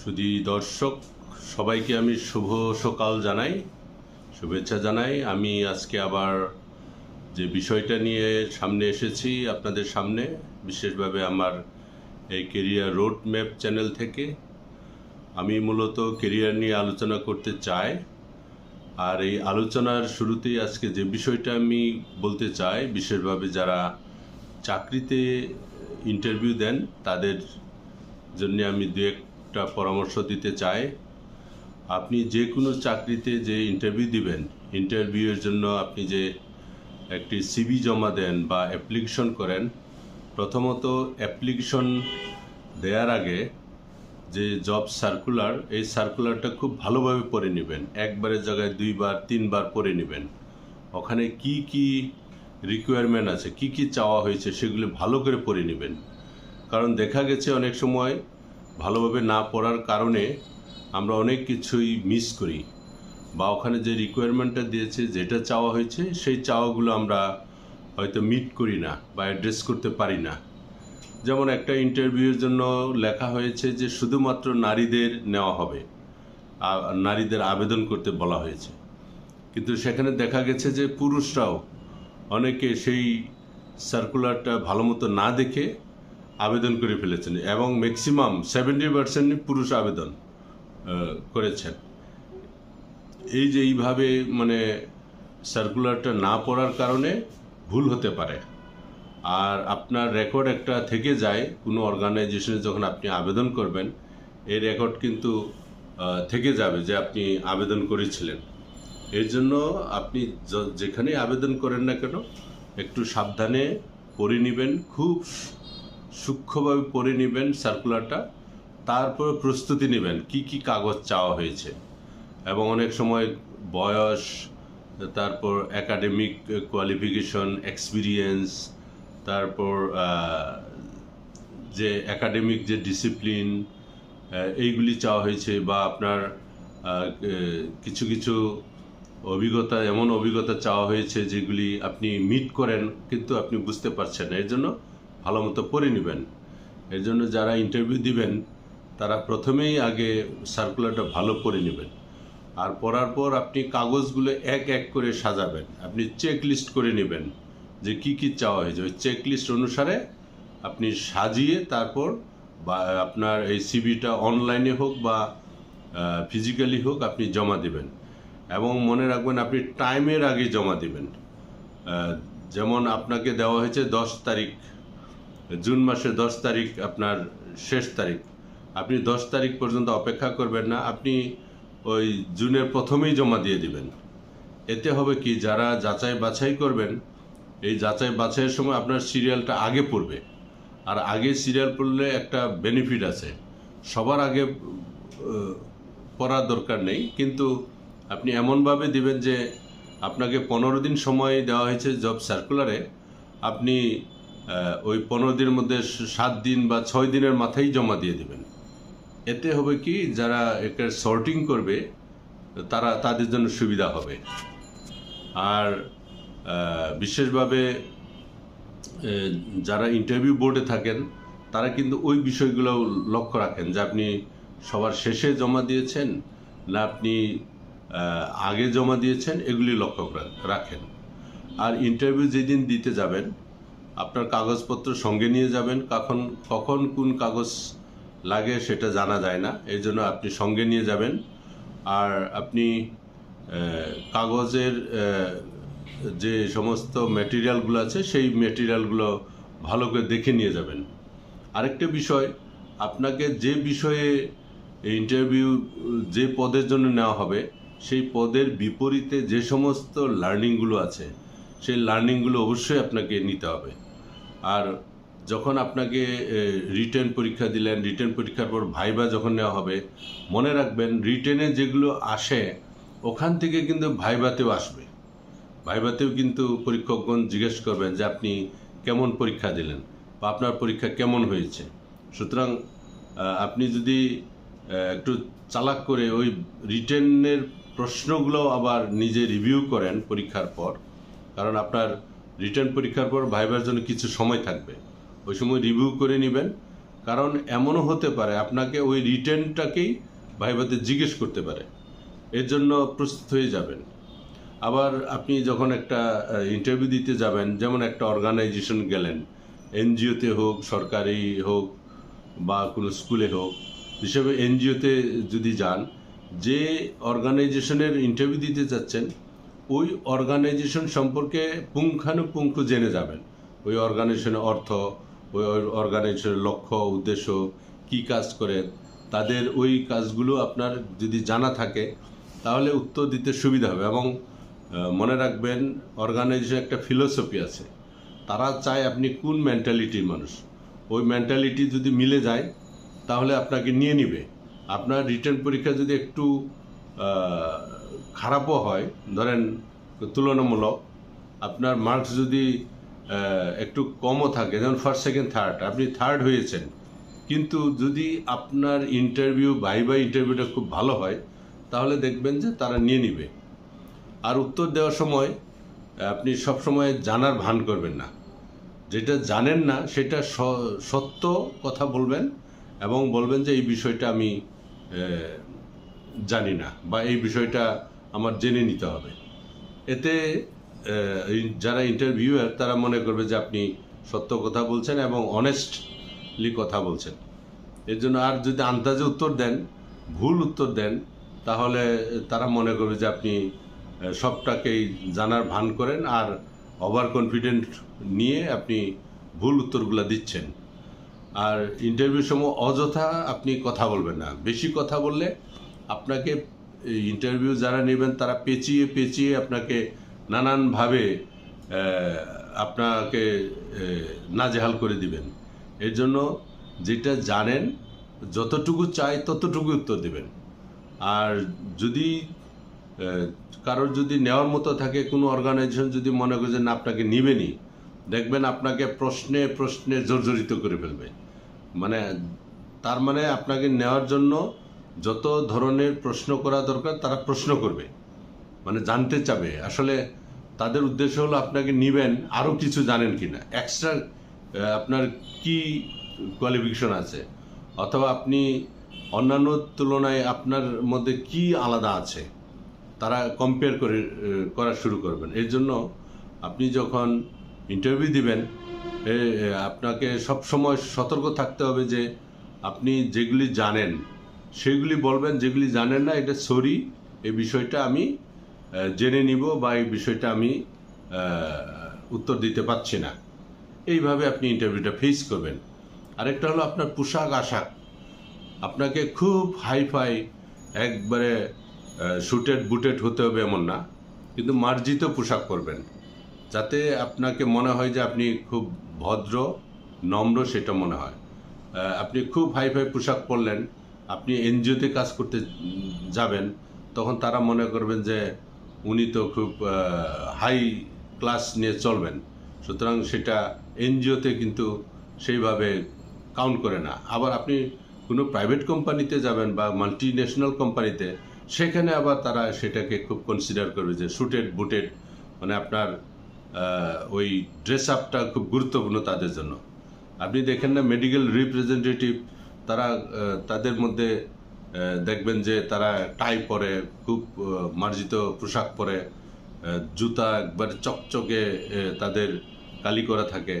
শুধু দর্শক, সবাইকে আমি শুভ সকাল জানাই, শুভেচ্ছা জানাই। আমি আজকে আবার যে বিষয়টা নিয়ে সামনে এসেছি আপনাদের সামনে, বিশেষভাবে আমার এই কেরিয়ার রোড ম্যাপ চ্যানেল থেকে, আমি মূলত কেরিয়ার নিয়ে আলোচনা করতে চাই। আর এই আলোচনার শুরুতেই আজকে যে বিষয়টা আমি বলতে চাই, বিশেষভাবে যারা চাকরিতে ইন্টারভিউ দেন, তাদের জন্য আমি দু একটা পরামর্শ দিতে চাই আপনি যে কোনো চাকরিতে যে ইন্টারভিউ দিবেন ইন্টারভিউয়ের জন্য আপনি যে একটি সিভি জমা দেন বা অ্যাপ্লিকেশন করেন, প্রথমত অ্যাপ্লিকেশন দেওয়ার আগে যে জব সার্কুলার এই সার্কুলারটা খুব ভালোভাবে পড়ে নেবেন। একবারের জায়গায় দুইবার, তিনবার পড়ে নেবেন। ওখানে কি কি রিকোয়ারমেন্ট আছে, কি কি চাওয়া হয়েছে, সেগুলো ভালো করে পড়ে নেবেন। কারণ দেখা গেছে অনেক সময় ভালোভাবে না পড়ার কারণে আমরা অনেক কিছুই মিস করি। বা ওখানে যে রিকোয়ারমেন্টটা দিয়েছে, যেটা চাওয়া হয়েছে, সেই চাওয়াগুলো আমরা হয়তো মিট করি না বা অ্যাড্রেস করতে পারি না। যেমন একটা ইন্টারভিউর জন্য লেখা হয়েছে যে শুধুমাত্র নারীদের নেওয়া হবে। নারীদের আবেদন করতে বলা হয়েছে। কিন্তু সেখানে দেখা গেছে যে পুরুষরাও অনেকে সেই সার্কুলারটা ভালো মতো না দেখে আবেদন করে ফেলেছেন এবং ম্যাক্সিমাম সেভেন্টি পার্সেন্ট পুরুষ আবেদন করেছেন। এই যে এইভাবে মানে সার্কুলারটা না পড়ার কারণে ভুল হতে পারে। আর আপনার রেকর্ড একটা থেকে যায়, কোনো অর্গানাইজেশনে যখন আপনি আবেদন করবেন, এই রেকর্ড কিন্তু থেকে যাবে যে আপনি আবেদন করেছিলেন। এর জন্য আপনি যেখানেই আবেদন করেন না কেন, একটু সাবধানে পড়ে নেবেন। খুব সূক্ষ্মভাবে পড়ে নেবেন সার্কুলারটা তারপরে প্রস্তুতি নেবেন কি কি কাগজ চাওয়া হয়েছে। এবং অনেক সময় বয়স, তারপর একাডেমিক কোয়ালিফিকেশন এক্সপিরিয়েন্স তারপর যে একাডেমিক যে ডিসিপ্লিন এইগুলি চাওয়া হয়েছে বা আপনার কিছু কিছু অভিজ্ঞতা, এমন অভিজ্ঞতা চাওয়া হয়েছে যেগুলি আপনি মিট করেন কিন্তু আপনি বুঝতে পারছেন না। এর জন্য ভালো মতো পড়ে নেবেন। এর জন্য যারা ইন্টারভিউ দিবেন, তারা প্রথমেই আগে সার্কুলারটা ভালো পড়ে নেবেন। আর পড়ার পর আপনি কাগজগুলো এক এক করে সাজাবেন। আপনি চেক লিস্ট করে নেবেন যে কি কি চাওয়া হয়েছে। ওই চেক লিস্ট অনুসারে আপনি সাজিয়ে তারপর বা আপনার এই সিবিটা অনলাইনে হোক বা ফিজিক্যালি হোক আপনি জমা দেবেন। এবং মনে রাখবেন আপনি টাইমের আগে জমা দেবেন। যেমন আপনাকে দেওয়া হয়েছে দশ তারিখ। জুন মাসের দশ তারিখ আপনার শেষ তারিখ। আপনি দশ তারিখ পর্যন্ত অপেক্ষা করবেন না, আপনি ওই জুনের প্রথমেই জমা দিয়ে দিবেন। এতে হবে কি, যারা যাচাই বাছাই করবেন, এই যাচাই বাছাইয়ের সময় আপনার সিরিয়ালটা আগে পড়বে। আর আগে সিরিয়াল পড়লে একটা বেনিফিট আছে। সবার আগে পড়ার দরকার নেই, কিন্তু আপনি এমনভাবে দিবেন যে আপনাকে পনেরো দিন সময় দেওয়া হয়েছে জব সার্কুলারে। আপনি ওই পনেরো দিনের মধ্যে সাত দিন বা ছয় দিনের মাথায় জমা দিয়ে দিবেন। এতে হবে কি, যারা একে সর্টিং করবে, তারা তাদের জন্য সুবিধা হবে। আর বিশেষভাবে যারা ইন্টারভিউ বোর্ডে থাকেন, তারা কিন্তু ওই বিষয়গুলো লক্ষ্য রাখেন যে আপনি সবার শেষে জমা দিয়েছেন না আপনি আগে জমা দিয়েছেন, এগুলি লক্ষ্য রাখেন। আর ইন্টারভিউ যেদিন দিতে যাবেন আপনার কাগজপত্র সঙ্গে নিয়ে যাবেন, কখন কখন কোন কাগজ লাগে সেটা জানা যায় না, এই জন্য আপনি সঙ্গে নিয়ে যাবেন। আর আপনি কাগজের যে সমস্ত ম্যাটেরিয়ালগুলো আছে, সেই ম্যাটেরিয়ালগুলো ভালো করে দেখে নিয়ে যাবেন। আরেকটা বিষয়, আপনাকে যে বিষয়ে ইন্টারভিউ যে পদের জন্য নেওয়া হবে, সেই পদের বিপরীতে যে সমস্ত লার্নিংগুলো আছে, সেই লার্নিংগুলো অবশ্যই আপনাকে নিতে হবে। আর যখন আপনাকে রিটেন পরীক্ষা দিলেন রিটেন পরীক্ষার পর ভাইবা যখন নেওয়া হবে, মনে রাখবেন রিটেনে যেগুলো আসে, ওখান থেকে কিন্তু ভাইবাতেও আসবে। ভাইবাতেও কিন্তু পরীক্ষকগণ জিজ্ঞেস করবেন যে আপনি কেমন পরীক্ষা দিলেন বা আপনার পরীক্ষা কেমন হয়েছে। সুতরাং আপনি যদি একটু চালাক করে ওই রিটেনের প্রশ্নগুলো আবার নিজে রিভিউ করেন পরীক্ষার পর, কারণ আপনার রিটার্ন পরীক্ষার পর ভাইবার জন্য কিছু সময় থাকবে। ওই সময় রিভিউ করে নেবেন। কারণ এমনও হতে পারে আপনাকে ওই রিটার্নটাকেই ভাইভাতে জিজ্ঞেস করতে পারে। এর জন্য প্রস্তুত হয়ে যাবেন। আবার আপনি যখন একটা ইন্টারভিউ দিতে যাবেন, যেমন একটা অর্গানাইজেশন গেলেন, এনজিওতে হোক, সরকারি হোক, বা কোনো স্কুলে হোক, হিসেবে এনজিওতে যদি যান, যে অর্গানাইজেশনের ইন্টারভিউ দিতে যাচ্ছেন ওই অর্গানাইজেশন সম্পর্কে পুঙ্খানুপুঙ্খ জেনে যাবেন। ওই অর্গানাইজেশনের অর্থ, ওই অর্গানাইজেশনের লক্ষ্য, উদ্দেশ্য, কি কাজ করে, তাদের ওই কাজগুলো আপনার যদি জানা থাকে, তাহলে উত্তর দিতে সুবিধা হবে। এবং মনে রাখবেন, অর্গানাইজেশন একটা ফিলোসফি আছে। তারা চায় আপনি কোন মেন্টালিটির মানুষ। ওই মেন্টালিটি যদি মিলে যায়, তাহলে আপনাকে নিয়ে নিবে। আপনার রিটার্ন পরীক্ষা যদি একটু খারাপও হয়। ধরেন, তুলনামূলক আপনার মার্কস যদি একটু কমও থাকে, যেমন ফার্স্ট সেকেন্ড থার্ড আপনি থার্ড হয়েছেন। কিন্তু যদি আপনার ইন্টারভিউ বাই বাই ইন্টারভিউটা খুব ভালো হয়, তাহলে দেখবেন যে তারা নিয়ে নিবে। আর উত্তর দেওয়ার সময়, আপনি সব সময় জানার ভান করবেন না। যেটা জানেন না, সেটা সত্য কথা বলবেন এবং বলবেন যে, এই বিষয়টা আমি জানি না বা, এই বিষয়টা আমার জেনে নিতে হবে। এতে যারা ইন্টারভিউয়ার তারা মনে করবে যে আপনি সত্য কথা বলছেন এবং অনেস্টলি কথা বলছেন। এর জন্য আর যদি আন্দাজে উত্তর দেন, ভুল উত্তর দেন, তাহলে তারা মনে করবে যে আপনি সবটাকেই জানার ভান করেন আর ওভার কনফিডেন্ট নিয়ে আপনি ভুল উত্তরগুলো দিচ্ছেন। আর ইন্টারভিউ সময় অযথা আপনি কথা বলবেন না। বেশি কথা বললে আপনাকে ইন্টারভিউ যারা নেবেন, তারা পেঁচিয়ে পেঁচিয়ে আপনাকে নানানভাবে আপনাকে নাজেহাল করে দিবেন। এর জন্য যেটা জানেন, যতটুকু চাই ততটুকু উত্তর দেবেন। আর যদি কারোর যদি নেওয়ার মতো থাকে, কোনো অর্গানাইজেশন যদি মনে করে যে না, আপনাকে নিবেনি দেখবেন আপনাকে প্রশ্নে প্রশ্নে জর্জরিত করে ফেলবে। মানে তার মানে আপনাকে নেওয়ার জন্য যত ধরনের প্রশ্ন করা দরকার, তারা প্রশ্ন করবে মানে জানতে চাবে। আসলে তাদের উদ্দেশ্য হলো আপনাকে নিবেন, আরও কিছু জানেন কি না এক্সট্রা আপনার কি কোয়ালিফিকেশন আছে? অথবা আপনি অন্যান্য তুলনায় আপনার মধ্যে কি আলাদা আছে? তারা কম্পেয়ার করে করা শুরু করবেন। এর জন্য আপনি যখন ইন্টারভিউ দিবেন আপনাকে সব সময় সতর্ক থাকতে হবে যে আপনি যেগুলি জানেন সেগুলি বলবেন, যেগুলি জানেন না, এটা সরি। এই বিষয়টা আমি জেনে নিব বা এই বিষয়টা আমি উত্তর দিতে পারছি না। এইভাবে আপনি ইন্টারভিউটা ফেস করবেন। আরেকটা হলো আপনার পোশাক আশাক। আপনাকে খুব হাইফাই একবারে শুটেড বুটেড হতে হবে এমন না, কিন্তু মার্জিত পোশাক পরবেন। যাতে আপনাকে মনে হয় যে আপনি খুব ভদ্র, নম্র সেটা মনে হয়। আপনি খুব হাইফাই পোশাক পরলেন আপনি এনজিওতে কাজ করতে যাবেন, তখন তারা মনে করবেন যে উনি তো খুব হাই ক্লাস নিয়ে চলবেন। সুতরাং সেটা এনজিওতে কিন্তু সেইভাবে কাউন্ট করে না। আবার আপনি কোনো প্রাইভেট কোম্পানিতে যাবেন বা মাল্টি ন্যাশনাল কোম্পানিতে সেখানে আবার তারা সেটাকে খুব কনসিডার করবে যে শুটেড বুটেড মানে আপনার ওই ড্রেস আপটা খুব গুরুত্বপূর্ণ তাদের জন্য। আপনি দেখেন না মেডিকেল রিপ্রেজেন্টেটিভ তারা তাদের মধ্যে দেখবেন যে তারা টাই পরে, খুব মার্জিত পোশাক পরে জুতা একবার চকচকে তাদের কালি করা থাকে।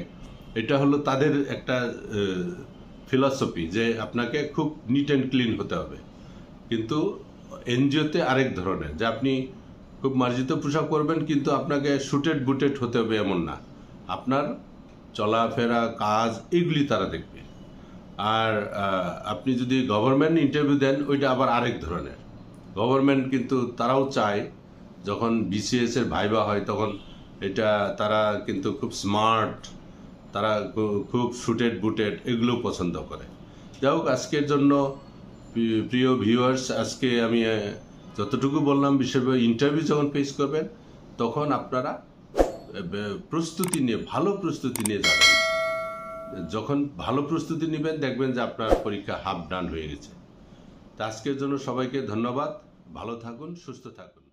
এটা হলো তাদের একটা ফিলসফি যে আপনাকে খুব নিট অ্যান্ড ক্লিন হতে হবে। কিন্তু এনজিওতে আরেক ধরনের, যে আপনি খুব মার্জিত পোশাক পরবেন, কিন্তু আপনাকে শুটেড বুটেড হতে হবে এমন না। আপনার চলাফেরা, কাজ, এগুলি তারা দেখবে। আর আপনি যদি গভর্নমেন্ট ইন্টারভিউ দেন, ওইটা আবার আরেক ধরনের। গভর্নমেন্ট কিন্তু তারাও চায়, যখন বিসিএস এর ভাইবা হয়, তখন এটা তারা কিন্তু খুব স্মার্ট তারা খুব শুটেড বুটেড এগুলো পছন্দ করে। যাই হোক, আজকের জন্য প্রিয় ভিউয়ার্স আজকে আমি যতটুকু বললাম বিষয়ে ইন্টারভিউ যখন ফেস করবেন, তখন আপনারা প্রস্তুতি নিয়ে, ভালো প্রস্তুতি নিয়ে যাবেন। যখন ভালো প্রস্তুতি নেবেন, দেখবেন যে আপনার পরীক্ষা হাফ ডান হয়ে গেছে। তা আজকের জন্য সবাইকে ধন্যবাদ। ভালো থাকুন, সুস্থ থাকুন।